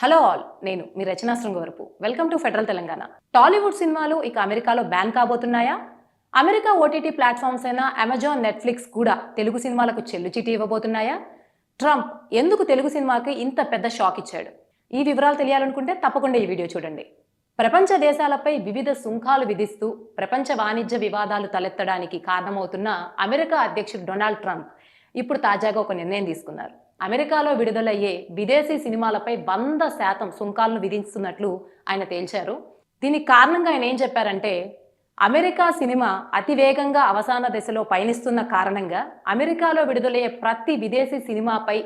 Hello all నేను మీ Rachana Srungavarapu. Welcome to federal Telangana Tollywood సినిమాలు ఇక అమెరికాలో బ్యాన్ కాబోతున్నాయా? అమెరికా ఓటీటీ ప్లాట్ఫామ్స్ అయిన అమెజాన్ నెట్ఫ్లిక్స్ కూడా తెలుగు సినిమాలకు చెల్లుచిటి ఇవ్వబోతున్నాయా? ట్రంప్ ఎందుకు తెలుగు సినిమాకి ఇంత పెద్ద షాక్ ఇచ్చాడు? ఈ వివరాలు తెలియాలనుకుంటే తప్పకుండా ఈ వీడియో చూడండి. ప్రపంచ దేశాలపై వివిధ సుంకాలు విధిస్తూ ప్రపంచ వాణిజ్య వివాదాలు తలెత్తడానికి కారణమవుతున్న అమెరికా అధ్యక్షుడు డొనాల్డ్ ట్రంప్ ఇప్పుడు తాజాగా ఒక నిర్ణయం తీసుకున్నారు. అమెరికాలో విడుదలయ్యే విదేశీ సినిమాలపై వంద శాతం సుంకాలను విధిస్తున్నట్లు ఆయన తేల్చారు. దీనికి కారణంగా ఆయన ఏం చెప్పారంటే అమెరికా సినిమా అతివేగంగా అవసాన దశలో పయనిస్తున్న కారణంగా అమెరికాలో విడుదలయ్యే ప్రతి విదేశీ సినిమాపై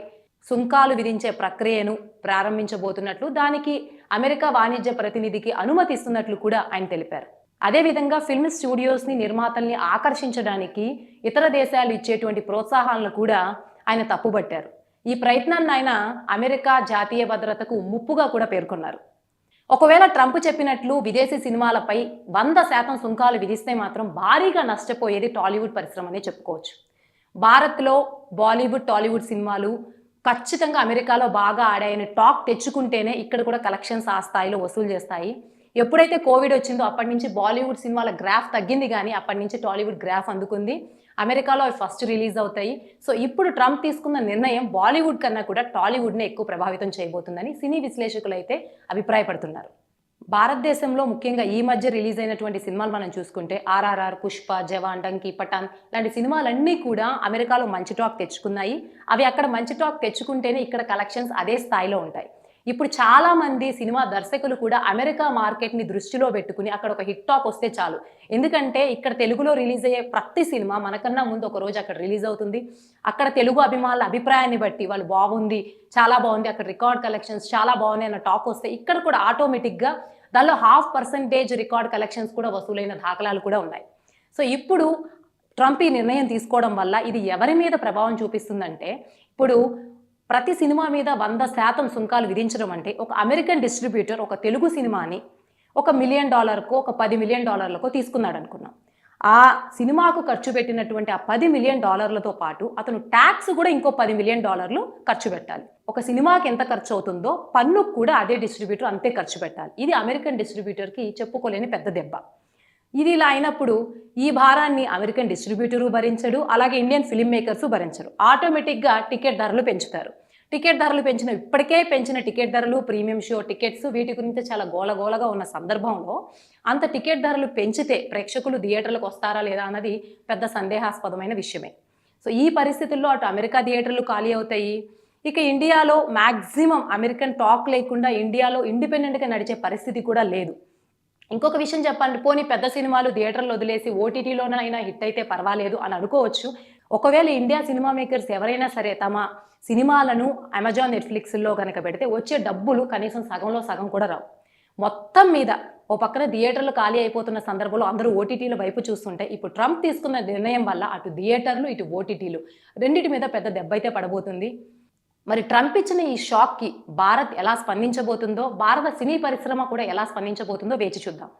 సుంకాలు విధించే ప్రక్రియను ప్రారంభించబోతున్నట్లు దానికి అమెరికా వాణిజ్య ప్రతినిధికి అనుమతిస్తున్నట్లు కూడా ఆయన తెలిపారు. అదేవిధంగా ఫిల్మ్ స్టూడియోస్ని నిర్మాతల్ని ఆకర్షించడానికి ఇతర దేశాలు ఇచ్చేటువంటి ప్రోత్సాహాలను కూడా ఆయన తప్పుబట్టారు. ఈ ప్రయత్నాన్ని ఆయన అమెరికా జాతీయ భద్రతకు ముప్పుగా కూడా పేర్కొన్నారు. ఒకవేళ ట్రంప్ చెప్పినట్లు విదేశీ సినిమాలపై వంద శాతం సుంకాలు విధిస్తే మాత్రం భారీగా నష్టపోయేది టాలీవుడ్ పరిశ్రమనే చెప్పుకోవచ్చు. భారత్లో బాలీవుడ్ టాలీవుడ్ సినిమాలు ఖచ్చితంగా అమెరికాలో బాగా ఆడాయని టాక్ తెచ్చుకుంటేనే ఇక్కడ కూడా కలెక్షన్స్ ఆ స్థాయిలో వసూలు చేస్తాయి. ఎప్పుడైతే కోవిడ్ వచ్చిందో అప్పటి నుంచి బాలీవుడ్ సినిమాల గ్రాఫ్ తగ్గింది కానీ అప్పటి నుంచి టాలీవుడ్ గ్రాఫ్ అందుకుంది. అమెరికాలో అవి ఫస్ట్ రిలీజ్ అవుతాయి. సో ఇప్పుడు ట్రంప్ తీసుకున్న నిర్ణయం బాలీవుడ్ కన్నా కూడా టాలీవుడ్నే ఎక్కువ ప్రభావితం చేయబోతుందని సినీ విశ్లేషకులు అయితే అభిప్రాయపడుతున్నారు. భారతదేశంలో ముఖ్యంగా ఈ మధ్య రిలీజ్ అయినటువంటి సినిమాలు మనం చూసుకుంటే ఆర్ఆర్ఆర్ పుష్ప జవాన్ డంకీ పఠాన్ లాంటి సినిమాలన్నీ కూడా అమెరికాలో మంచి టాక్ తెచ్చుకున్నాయి. అవి అక్కడ మంచి టాక్ తెచ్చుకుంటేనే ఇక్కడ కలెక్షన్స్ అదే స్థాయిలో ఉంటాయి. ఇప్పుడు చాలామంది సినిమా దర్శకులు కూడా అమెరికా మార్కెట్ని దృష్టిలో పెట్టుకుని అక్కడ ఒక హిట్ టాక్ వస్తే చాలు. ఎందుకంటే ఇక్కడ తెలుగులో రిలీజ్ అయ్యే ప్రతి సినిమా మనకన్నా ముందు ఒక రోజు అక్కడ రిలీజ్ అవుతుంది. అక్కడ తెలుగు అభిమానుల అభిప్రాయాన్ని బట్టి వాళ్ళు బాగుంది చాలా బాగుంది అక్కడ రికార్డ్ కలెక్షన్స్ చాలా బాగున్నాయి అన్న టాక్ వస్తే ఇక్కడ కూడా ఆటోమేటిక్గా దానిలో హాఫ్ పర్సంటేజ్ రికార్డ్ కలెక్షన్స్ కూడా వసూలైన దాఖలాలు కూడా ఉన్నాయి. సో ఇప్పుడు ట్రంప్ ఈ నిర్ణయం తీసుకోవడం వల్ల ఇది ఎవరి మీద ప్రభావం చూపిస్తుందంటే ఇప్పుడు ప్రతి సినిమా మీద వంద శాతం సుంకాలు విధించడం అంటే ఒక అమెరికన్ డిస్ట్రిబ్యూటర్ ఒక తెలుగు సినిమాని ఒక మిలియన్ డాలర్కో ఒక పది మిలియన్ డాలర్లకో తీసుకున్నాడు అనుకున్నాం ఆ సినిమాకు ఖర్చు పెట్టినటువంటి ఆ పది మిలియన్ డాలర్లతో పాటు అతను ట్యాక్స్ కూడా ఇంకో పది మిలియన్ డాలర్లు ఖర్చు పెట్టాలి. ఒక సినిమాకి ఎంత ఖర్చు అవుతుందో పన్నుకు కూడా అదే డిస్ట్రిబ్యూటర్ అంతే ఖర్చు పెట్టాలి. ఇది అమెరికన్ డిస్ట్రిబ్యూటర్కి చెప్పుకోలేని పెద్ద దెబ్బ. ఇది ఇలా అయినప్పుడు ఈ భారాన్ని అమెరికన్ డిస్ట్రిబ్యూటరు భరించడు అలాగే ఇండియన్ ఫిలిం మేకర్స్ భరించరు. ఆటోమేటిక్గా టికెట్ ధరలు పెంచుతారు. టికెట్ ధరలు పెంచిన ఇప్పటికే పెంచిన టికెట్ ధరలు ప్రీమియం షో టికెట్స్ వీటి గురించి చాలా గోలగోలగా ఉన్న సందర్భంలో అంత టికెట్ ధరలు పెంచితే ప్రేక్షకులు థియేటర్లకు వస్తారా లేదా అన్నది పెద్ద సందేహాస్పదమైన విషయమే. సో ఈ పరిస్థితుల్లో అటు అమెరికా థియేటర్లు ఖాళీ అవుతాయి. ఇక ఇండియాలో మ్యాక్సిమం అమెరికన్ టాక్ లేకుండా ఇండియాలో ఇండిపెండెంట్గా నడిచే పరిస్థితి కూడా లేదు. ఇంకొక విషయం చెప్పండి పోనీ పెద్ద సినిమాలు థియేటర్లు వదిలేసి ఓటీటీలోనైనా హిట్ అయితే పర్వాలేదు అని అనుకోవచ్చు. ఒకవేళ ఇండియా సినిమా మేకర్స్ ఎవరైనా సరే తమ సినిమాలను అమెజాన్ నెట్ఫ్లిక్స్లో కనుక పెడితే వచ్చే డబ్బులు కనీసం సగంలో సగం కూడా రావు. మొత్తం మీద ఓ పక్కన థియేటర్లు ఖాళీ అయిపోతున్న సందర్భంలో అందరూ ఓటీటీల వైపు చూస్తుంటే ఇప్పుడు ట్రంప్ తీసుకున్న నిర్ణయం వల్ల అటు థియేటర్లు ఇటు ఓటీటీలు రెండింటి మీద పెద్ద దెబ్బ అయితే పడబోతుంది. మరి ట్రంప్ ఇచ్చిన ఈ షాక్కి భారత్ ఎలా స్పందించబోతుందో భారత సినీ పరిశ్రమ కూడా ఎలా స్పందించబోతుందో వేచి చూద్దాం.